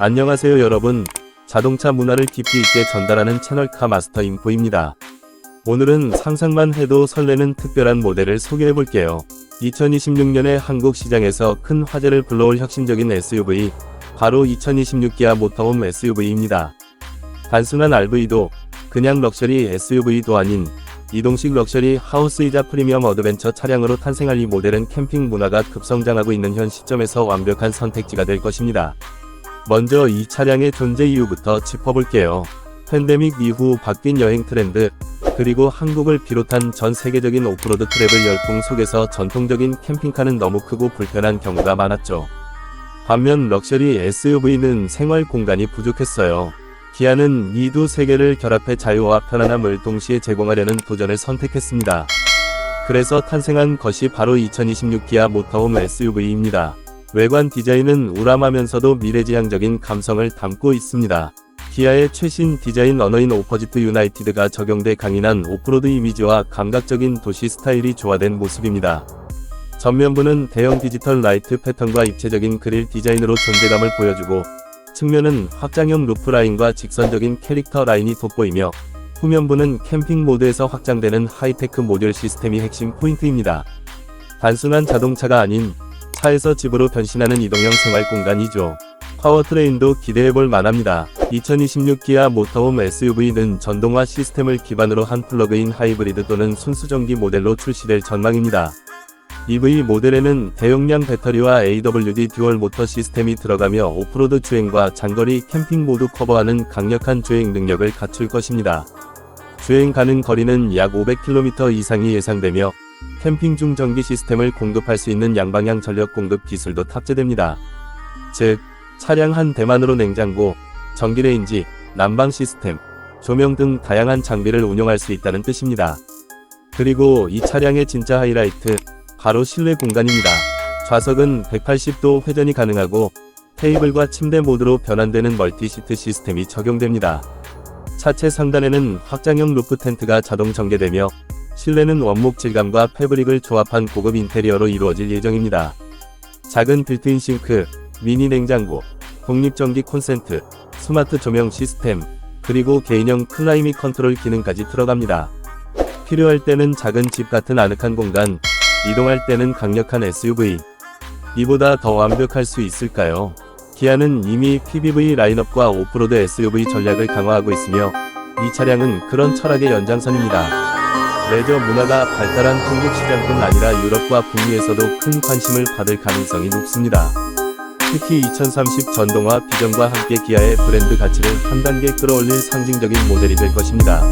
안녕하세요 여러분. 자동차 문화를 깊이 있게 전달하는 채널 카마스터 인포입니다. 오늘은 상상만 해도 설레는 특별한 모델을 소개해 볼게요. 2026년에 한국 시장에서 큰 화제를 불러올 혁신적인 SUV, 바로 2026 기아 모터홈 SUV입니다. 단순한 RV도 그냥 럭셔리 SUV도 아닌 이동식 럭셔리 하우스이자 프리미엄 어드벤처 차량으로 탄생할 이 모델은 캠핑 문화가 급성장하고 있는 현 시점에서 완벽한 선택지가 될 것입니다. 먼저 이 차량의 존재 이유부터 짚어볼게요. 팬데믹 이후 바뀐 여행 트렌드, 그리고 한국을 비롯한 전 세계적인 오프로드 트래블 열풍 속에서 전통적인 캠핑카는 너무 크고 불편한 경우가 많았죠. 반면 럭셔리 SUV는 생활 공간이 부족했어요. 기아는 이 두 세계를 결합해 자유와 편안함을 동시에 제공하려는 도전을 선택했습니다. 그래서 탄생한 것이 바로 2026 기아 모터홈 SUV입니다. 외관 디자인은 우람하면서도 미래지향적인 감성을 담고 있습니다. 기아의 최신 디자인 언어인 오퍼지트 유나이티드가 적용돼 강인한 오프로드 이미지와 감각적인 도시 스타일이 조화된 모습입니다. 전면부는 대형 디지털 라이트 패턴과 입체적인 그릴 디자인으로 존재감을 보여주고 측면은 확장형 루프 라인과 직선적인 캐릭터 라인이 돋보이며 후면부는 캠핑 모드에서 확장되는 하이테크 모듈 시스템이 핵심 포인트입니다. 단순한 자동차가 아닌 차에서 집으로 변신하는 이동형 생활 공간이죠. 파워트레인도 기대해볼 만합니다. 2026 기아 모터홈 SUV는 전동화 시스템을 기반으로 한 플러그인 하이브리드 또는 순수전기 모델로 출시될 전망입니다. EV 모델에는 대용량 배터리와 AWD 듀얼 모터 시스템이 들어가며 오프로드 주행과 장거리 캠핑 모두 커버하는 강력한 주행 능력을 갖출 것입니다. 주행 가능 거리는 약 500km 이상이 예상되며 캠핑 중 전기 시스템을 공급할 수 있는 양방향 전력 공급 기술도 탑재됩니다. 즉, 차량 한 대만으로 냉장고, 전기레인지, 난방 시스템, 조명 등 다양한 장비를 운용할 수 있다는 뜻입니다. 그리고 이 차량의 진짜 하이라이트, 바로 실내 공간입니다. 좌석은 180도 회전이 가능하고 테이블과 침대 모드로 변환되는 멀티시트 시스템이 적용됩니다. 차체 상단에는 확장형 루프 텐트가 자동 전개되며 실내는 원목 질감과 패브릭을 조합한 고급 인테리어로 이루어질 예정입니다. 작은 빌트인 싱크, 미니 냉장고, 독립전기 콘센트, 스마트 조명 시스템, 그리고 개인형 클라이밋 컨트롤 기능까지 들어갑니다. 필요할 때는 작은 집 같은 아늑한 공간, 이동할 때는 강력한 SUV. 이보다 더 완벽할 수 있을까요? 기아는 이미 PBV 라인업과 오프로드 SUV 전략을 강화하고 있으며 이 차량은 그런 철학의 연장선입니다. 레저 문화가 발달한 한국 시장뿐 아니라 유럽과 북미에서도 큰 관심을 받을 가능성이 높습니다. 특히 2030 전동화 비전과 함께 기아의 브랜드 가치를 한 단계 끌어올릴 상징적인 모델이 될 것입니다.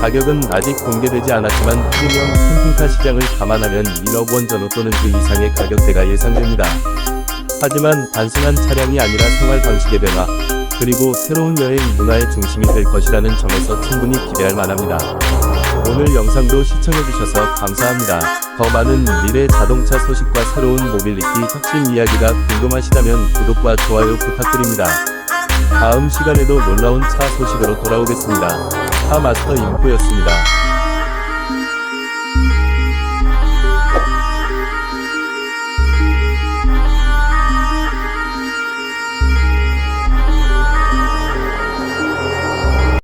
가격은 아직 공개되지 않았지만 프리미엄 캠핑카 시장을 감안하면 1억 원 전후 또는 그 이상의 가격대가 예상됩니다. 하지만 단순한 차량이 아니라 생활 방식의 변화, 그리고 새로운 여행 문화의 중심이 될 것이라는 점에서 충분히 기대할 만합니다. 오늘 영상도 시청해주셔서 감사합니다. 더 많은 미래 자동차 소식과 새로운 모빌리티 혁신 이야기가 궁금하시다면 구독과 좋아요 부탁드립니다. 다음 시간에도 놀라운 차 소식으로 돌아오겠습니다. 차 마스터 인포였습니다.